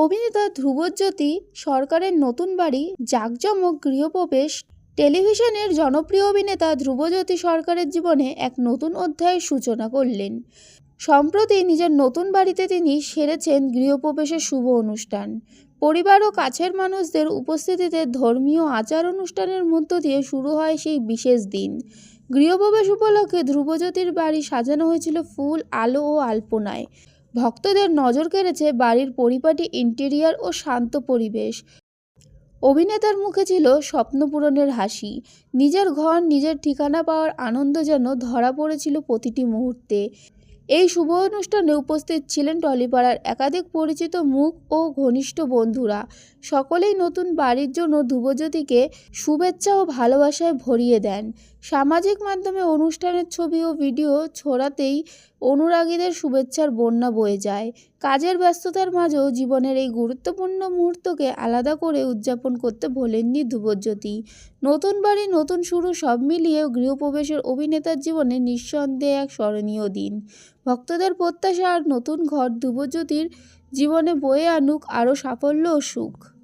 অভিনেতা ধ্রুবজ্যোতি সরকারের নতুন বাড়ি জাঁকজমক গৃহপ্রবেশ। টেলিভিশনের জনপ্রিয় অভিনেতা ধ্রুবজ্যোতি সরকারের জীবনে এক নতুন অধ্যায়ের সূচনা করলেন। সম্প্রতি নিজের নতুন বাড়িতে তিনি সেরেছেন গৃহপ্রবেশের শুভ অনুষ্ঠান। পরিবার ও কাছের মানুষদের উপস্থিতিতে ধর্মীয় আচার অনুষ্ঠানের মধ্য দিয়ে শুরু হয় সেই বিশেষ দিন। গৃহপ্রবেশ উপলক্ষে ধ্রুবজ্যোতির বাড়ি সাজানো হয়েছিল ফুল, আলো ও আলপনায়। ভক্তদের নজর কেড়েছে বাড়ির পরিপাটি ইন্টেরিয়ার ও শান্ত পরিবেশ। অভিনেতার মুখে ছিল স্বপ্নপূরণের হাসি। নিজের ঘর, নিজের ঠিকানা পাওয়ার আনন্দ যেন ধরা পড়েছিল প্রতিটি মুহূর্তে। এই শুভ অনুষ্ঠানে উপস্থিত ছিলেন টলিপাড়ার একাধিক পরিচিত মুখ ও ঘনিষ্ঠ বন্ধুরা। সকলেই নতুন বাড়ির জন্য ধ্রুবজ্যোতিকে শুভেচ্ছা ও ভালোবাসায় ভরিয়ে দেন। সামাজিক মাধ্যমে অনুষ্ঠানের ছবি ও ভিডিও ছড়াতেই অনুরাগীদের শুভেচ্ছার বন্যা বয়ে যায়। কাজের ব্যস্ততার মাঝেও জীবনের এই গুরুত্বপূর্ণ মুহূর্তকে আলাদা করে উদযাপন করতে ভোলেননি ধ্রুবজ্যোতি। নতুন বাড়ি, নতুন শুরু সব মিলিয়ে গৃহপ্রবেশের অভিনেতার জীবনে নিঃসন্দেহে এক স্মরণীয় দিন। ভক্তদের প্রত্যাশা আর নতুন ঘর ধ্রুবজ্যোতির জীবনে বয়ে আনুক আরও সাফল্য ও সুখ।